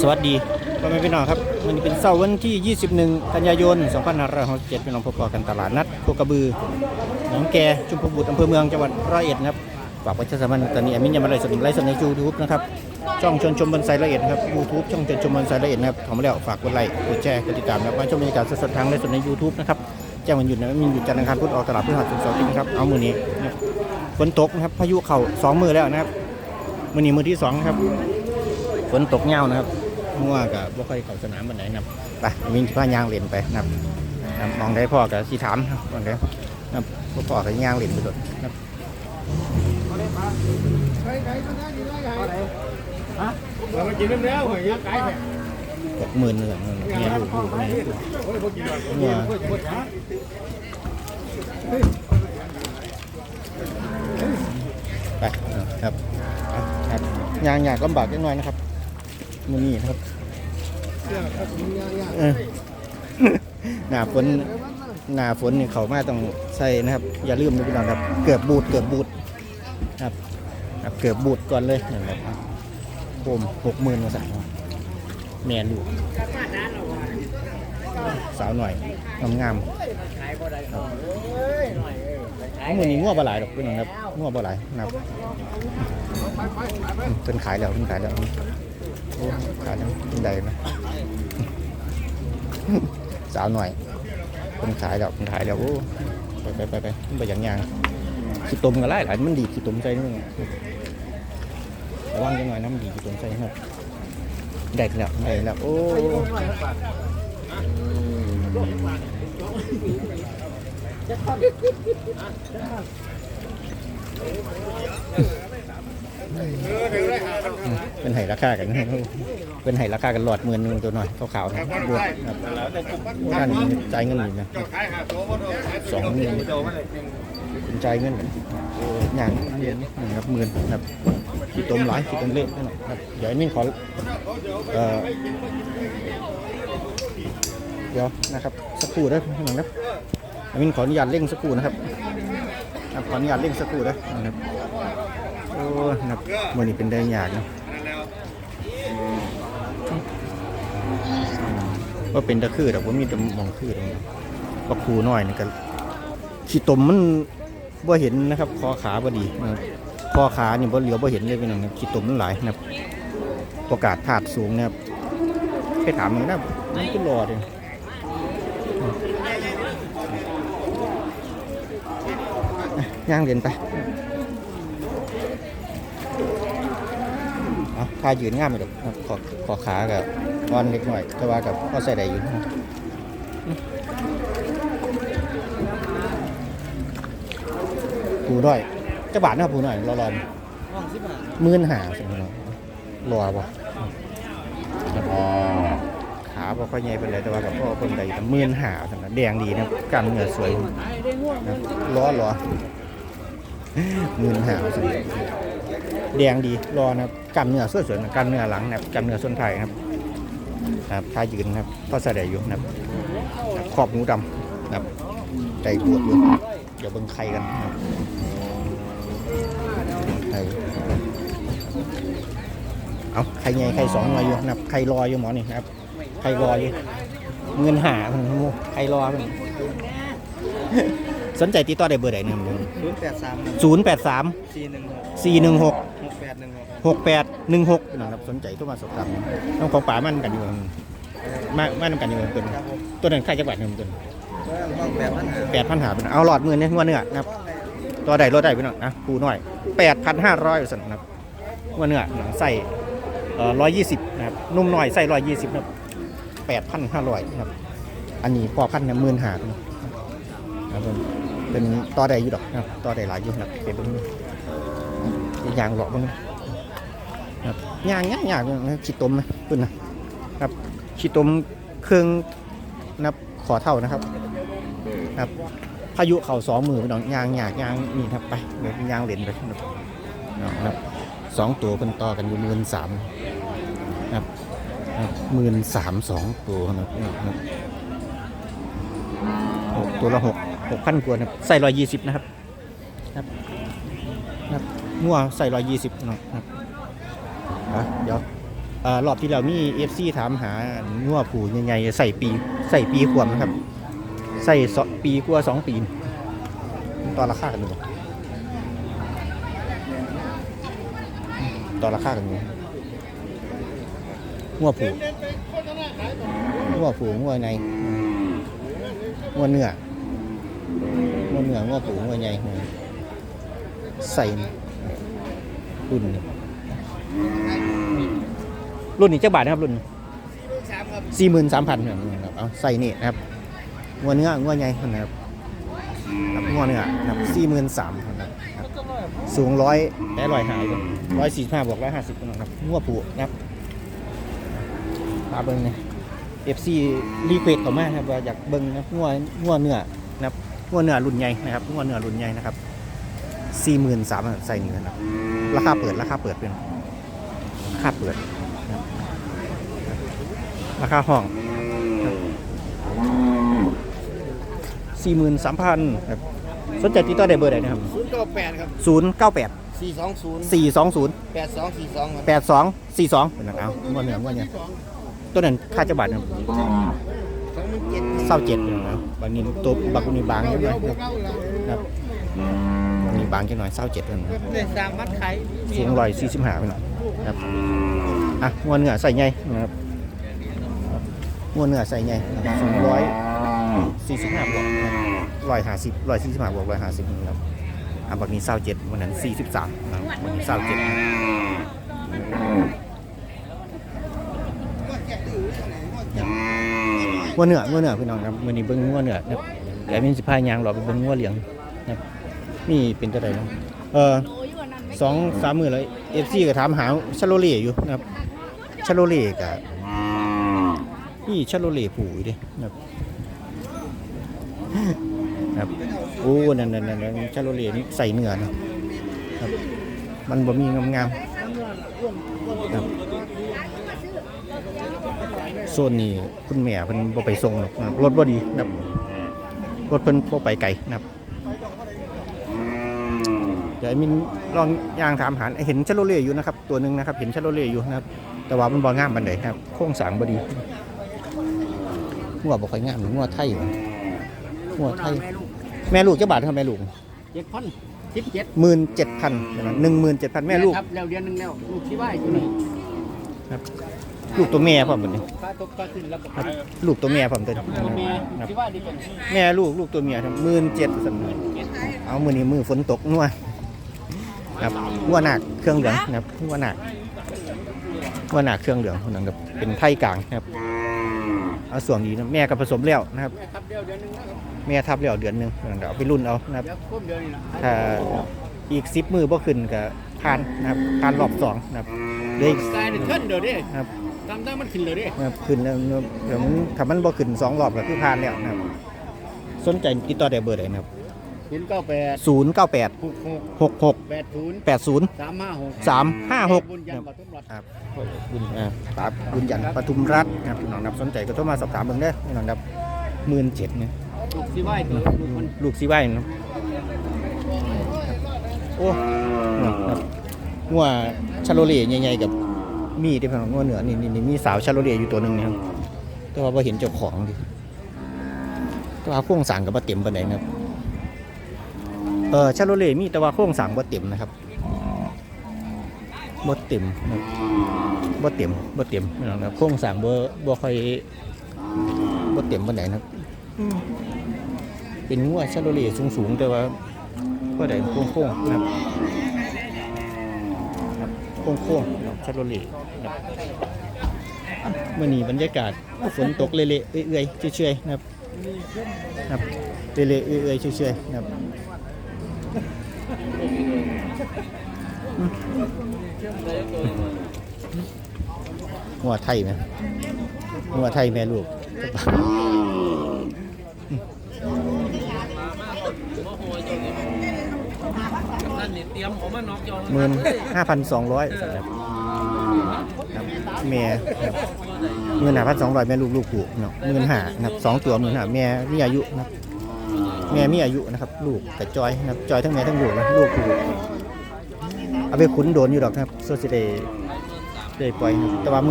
สวัสดีพ่อแม่พี่น้องครับวันนี้เป็นเสาร์วันที่ 21 กันยายน 2567พี่น้องพบกันตลาดนัดโคกระบือหนองแกจุมพบุตรอำเภอเมืองจังหวัดร้อยเอ็ดนะครับฝากประชาสัมพันธ์ตอนนี้แอมินยังมาไลฟ์สดไลฟ์สดในยูทูบนะครับช่องชนชมบนไซร้อยเอ็ดครับยูทูบช่องชนชมบนไซร้อยเอ็ดนะครับทำมาแล้วฝากกดไลค์กดแชร์กดติดตามนะครับมาชมบรรยากาศสดๆทางไลฟ์สดในยูทูบนะครับแจ้งวันหยุดนะมีหยุดจันทร์อังคารพุธออกตลาดพฤหัสศุกร์เสาร์อาทิตย์นะครับเอามือนี้ครับฝนตกนะครับพายุเข่าสองมือแล้วนะครับมือนี้มือที่สองนะครับ ฝนตกเงานะครับมั่วกับบ่ค่อยเข้าสนามบันไดนะครับไปวิ่งที่ผ้ายางเล่นไปนะครับนะครับมองได้พ่อกับสีถามนะครับมองได้นะครับพ่อพ่อกับยางเล่นไปโดดนะครับเรามากินน้ำแล้วเหรอยังไก่แม่หกหมื่นเหมือนกันเนี่ยลูกลูกเนี่ยโอ้ยพวกกินหน่อยเนี่ยโอ้ยพวกจ๋าไปนะครับครับยางอยากลำบากนิดหน่อยนะครับ มือนี้นะครับเออหน้าฝนหน้าฝนนี่เขามาต้องใส่นะครับ อย่าลืมนะพี่น้องครับ เกือบบูดเกือบบูดครับครับเกือบบูดก่อนเลยนั่นแหละครับผมหกหมื่นมาสั่งแม่ลูกสาวหน่อยงามๆครับเอามือนี้งัวปลาไหลายดอกพี่น้องครับงัวปลาไหลายนะครับอืมเป็นขายแล้วเป็นขายแล้วโอ้ ขายแล้วเป็นใดนะสาวหน่อยเป็นขายแล้วเป็นขายแล้วโอ้ไปไปไปไปไปอย่างยางขี้ตมกันไล่หลายมันดีดขี้ตมใจนึงระวังกันหน่อยนะมันดีดขี้ตมใจครับได้แล้วได้แล้วโอ้ เป็นไห้ราคากันนะเป็นไห้ราคากันหลอดหมื่นนึงตัวหน่อยขาวๆนะบวกครับด้านจ่ายเงินอยู่งนะสองหมื่นเป็นจ่ายเงินกันอย่างเรียนนะครับหมื่นครับขี้ต้มหลายขี้ต้มเล็กนะครับเดี๋ยวไอ้มินขอเอ่อเดี๋ยวนะครับสักครู่ได้พี่น้องครับอ้มินขออนุญาตเร่งสักครู่นะครับขออนุญาตเร่งสักครู่นะนะครับ อ้นับมื่อนี้เป็นได้ยากนะว่าเป็นตะคือแต่ว่ามีแต่มองคือตรงนี้ก็ครูน้อยนี่ก็ขี้ตมมันบ่เห็นนะครับ คอขาบ่ดีนะคอขานี่บ่เหลียวบ่เห็นเลยเป็นอย่างนี้ขี้ตมมันหลายนะครับโอกาสถาดสูงนะครับไปถามมันนะมันก็รอเลยย่างเรียนไป เอายืนง่ามไปดอกขอขอขากับวอนเล็กหน่อยแต่ว่ากับพ่อใส่ได้อยู่ผูด้วยจะบาทนะครับผูหน่อยรอรอนมื่นหาสิพี่น้องรอบ่ขาบ่ค่อยใหญ่เป็นไรแต่ว่ากับพ่อคนใดแต่มื่นหาสำหรับแดงดีนะกันเหงื่อสวยนะครับล้อล้อมื่นหาสำหรับ แดงดีรอนะครับกันเนื้อสวยๆนะกันเนื้อหลังนะครับกันเนื้อส้นไทยครับครับท่ายืนนะครับก็แสดงอยู่นะครับขอบหูดำนะครับใจปวดอยู่เดี๋ยวเบิ่งไข่กันนะครับไข่เอาไข่ใหญ่ไข่สองมาอยู่นะครับไข่ลอยอยู่หมอนี่นะครับไข่ลอยอยู่เงินหาเพิ่นโอ้ไข่ลอยเพิ่นสนใจติดต่อได้เบอร์ใดหนึ่งศูนย์แปดสามศูนย์แปดสามสี่หนึ่งหก สี่หนึ่งหกหกแปดหนึ่งหกหกแปดหนึ่งหกนะครับสนใจตัวมาสอบถามต้องของป่ามันกันอยู่มามานํกันอยู่ตัวนี้ครับผมตัวนั้นใครจังหวัดหนึ่งตัวนี้ห้องแปดพันหาแปดพันหาเป็นเอาหลอดมือเนี่ยงัวเนื้อนะครับตัวใดรถใดพี่น้องนะปูน้อยแปดพันห้าร้อยสันนะครับว่าเนื้อหนังใส่ร้อยยี่สิบนะครับนุ่มหน่อยใส่ร้อยยี่สิบนะครับแปดพันห้าร้อยนะครับอันนี้พอพันเนี่ยหมื่นหานะครับผมเป็นต่อใดอยู่ดอกนะครับต่อใดหลายอยู่นะครับเป็นเป็น ยางหลอกมันครับยางยางยางนะขีดตมนะขึ้นนะครับขีดตมเครื่องนะครับขอเท่านะครับนะครับพายุเข่าสองมือพี่น้องยางหยากยางนี่ครับไปเดี๋ยวเป็นยางเหรียญไปนะครับสองตัวเป็นต่อกันอยู่หมื่นสามนะครับหมื่นสามสองตัวนะครับหกตัวละหกหกพันกว่านะใส่ร้อยยี่สิบนะครับ งัวใส่ร้อยยี่สิบน้องนะครับอะเดี๋ยวอ่ารอบที่แล้วมีเอฟซีถามหางัวผูใหญ่ๆใส่ปีใส่ปีขวบนะครับ ใส่สองปีกว่าสองปีต่อราคากันดูบ่ต่อราคากันดูงัวผูงัวผูงัวในงัวเนื้องัวเนื้องัวผูงัวใหญ่ใส่ รุ่นนี้รุ่นนี้เจ้าบาทนะครับรุ่นสี่หมื่นสามพันครับเอาใส่นี่นะครับงวเนื้องวใหญ่นะครับครับงวเนื้อนะครับสี่หมื่นสามครับสูงร้อยแต่ร้อยหายร้อยสี่ห้าบวกร้อยห้าสิบนะครับงวผูนะครับมาเบิ้งเนี่ยเอฟซีรีเควสเขามากครับว่าอยากเบิ้งนะงวงวเนื้อนะครับงวเนื้อรุ่นใหญ่นะครับงวเนื้อรุ่นใหญ่นะครับ สี่หมื่นสามใส่เนื้อนะครับ ราคาเปิดราคาเปิดเป็นราคาเปิด ราคาห้องสี่หมื่นสามพันครับสนใจติดต่อได้เบอร์ใดนะครับศูนย์เก้าแปดครับศูนย์เก้าแปดสี่สองศูนย์สี่สองศูนย์แปดสองสี่สองครับแปดสองสี่สองเป็นนะครับงวดเหนืองวดเนี่ยตัวนั้นค่าจะบาทนะครับสองหมื่นเจ็ดเศร้าเจ็ดเป็นนะครับบางนี้ตัวบางนี้บางนิดหน่อยครับครั บบางนี้บางจังหน่อยเศร้าเจ็ดเป็นนะครับเลยสามมัดไข่สูงร้อยสี่สิบห้าเป็นนะครับครับอะงวดเหนือใส่ไงนะครับงวดเหนือใส่ไงนะครับสูงร้อยสี่สิบห้าบวกร้อยห้าสิบร้อยสี่สิบห้าบวกร้อยห้าสิบนะครับอะบางนี้เศร้าเจ็ดวันนั้นสี่สิบสามนะครับบางนี้เศร้าเจ็ดงัวเหนืองัวเหนือพี่น้องครับมื้อนี้เบิ่งงัวเหนือนะครับเดี๋ยวมีสิพายางรอไปเบิ่งงัวเหลียงนะครับ นี่เป็นตัวใดเนาะเออสองสามมื้อแล้ว FC ก็ถามหาชาโลเล่อยู่นะครับชาโลเล่ก็นี่ชาโลเล่ผูอยู่ดินะครับครับโอ้นั่นนั่นนั่นชาโลเล่นี่ใส่เนื้อนะครับ มันบ่มีงามๆครับโซนนี้คุณแม่เพิ่นบ่ไปส่งหรอกรถบ่ดีนะครับรถเพิ่นบ่ไปไกลนะครับ ดี๋ยวไอ้มินลองย่างถามหาเห็นชาโลเล่อยู่นะครับ ตัวหนึงนะครับ เห็นชาโลเล่อยู่นะครับ แต่ว่ามันบ่งามปานใดครับ โครงสร้างบ่ดีงัวบ่ค่อยงามงัวไทยว่ะงัวไทย แม่ลูกจะบาทเท่าแม่ลูกเจ็ดพันสิบเจ็ด17,000นะ17,000แม่ลูกครับแล้วเดือนหนึ่งแล้วลูกที่ว่าอยู่นี่ลูกตัวแม่พร้อมเบิดนี่ค่าตกค่าขึ้นแล้วก็ครับลูกตัวแม่พร้อมเด้อตัวแม่ครับที่ว่าดีเป็นแม่ลูกลูกตัวเมียครับหมื่นเจ็ดสันเอามือนี้มือฝนตกนัว ครับนัวหนักเครื่องเหลืองนะครับนัวหนักนัวหนักเครื่องเหลืองคนนั้นครับเป็นไทยกลางนะครับเอาส่วนนี้นะแม่กับผสมแล้วนะครับครับเดียวเดือนหนึ่งนะครับแม่ทับแล้วเดือนหนึงเดี๋ยวเอาไปรุ่นเอานะครับเดี๋ยวพุ่มเดือนนี้นะถ้าอีกซิปมือบ่ขึ้นกับพานนะครับพานรอบสองนะครับเดี๋ยวอีกกายเนี่ยขึ้นเดี๋ยวดิครับตามได้มันขึ้นเดี๋ยวดินะครับขึ้นแล้วเดี๋ยวมันถ้ามันบ่ขึ้นสองรอบก็คือพานแล้วนะครับสนใจติดต่อได้เบอร์ใดนะครับ ศูนย์เก้าแปดศูนย์เก้าแปดหกหกหกหกแปดศูนย์แปดศูนย์สามห้าหกสามห้าหกบุญยันปทุมรัฐครับบุญอ่าปราบบุญยันปทุมรัฐนะครับพี่น้องครับสนใจก็โทรมาสอบถามเบิ่งได้อพี่น้องครับหมื่นเจ็ดเนี่ยลูกที่ไหวตัวลูกมันลูกซีไว้เนาะโอ้ครับงัวชาโลเล่ใหญ่ๆกับมีที่พี่น้องงัวเหนือนี่นี่นี่มีสาวชาโลเล่อยู่ตัวหนึ่งเนี่ยครับแต่ว่าไ่เห็นเจ้าของดิแต่ว่าโครงสร้างกับบ่เต็มปานใดนะครับ เออชาโลเล่มีแต่ว่าโครงสร้างบ่เต็มนะครับบ่เต็มนะครับบ่เต็มบ่เต็มน้องนะครับโครงสร้างบ่บ่ค่อยบ่เต็มปานใดนะครับเป็นงัวชาโลเล่สูงๆแต่ว่าก็ได้โค้งๆนะครับครับโค้งๆนะครับชาโลเล่นะครับมื้อนี้บรรยากาศฝนตกเละๆเอื้อยๆเฉยๆนะครับครับเละๆเอื้อยๆเฉยๆนะครับ งัวไทยไหมงัวไทยแม่ลูกนั่นนี่เตรียมผมมาน็อกยองหมื่นห้าพันสองร้อยครับแม่ครับหมื่นห้าพันสองร้อยแม่ลูกลูกผูเนาะหมื่นห้านะครับสองตัวหมื่นห้าแม่มีอายุนะครับ แม่มีอายุนะครับ ลูกกับจอยนะครับจอยทั้งแม่ทั้งลูกนะลูกกูเอาไปขุนโดนอยู่ดอกครับโซซิเดย์ได้ปล่อยแต่ว่ามือ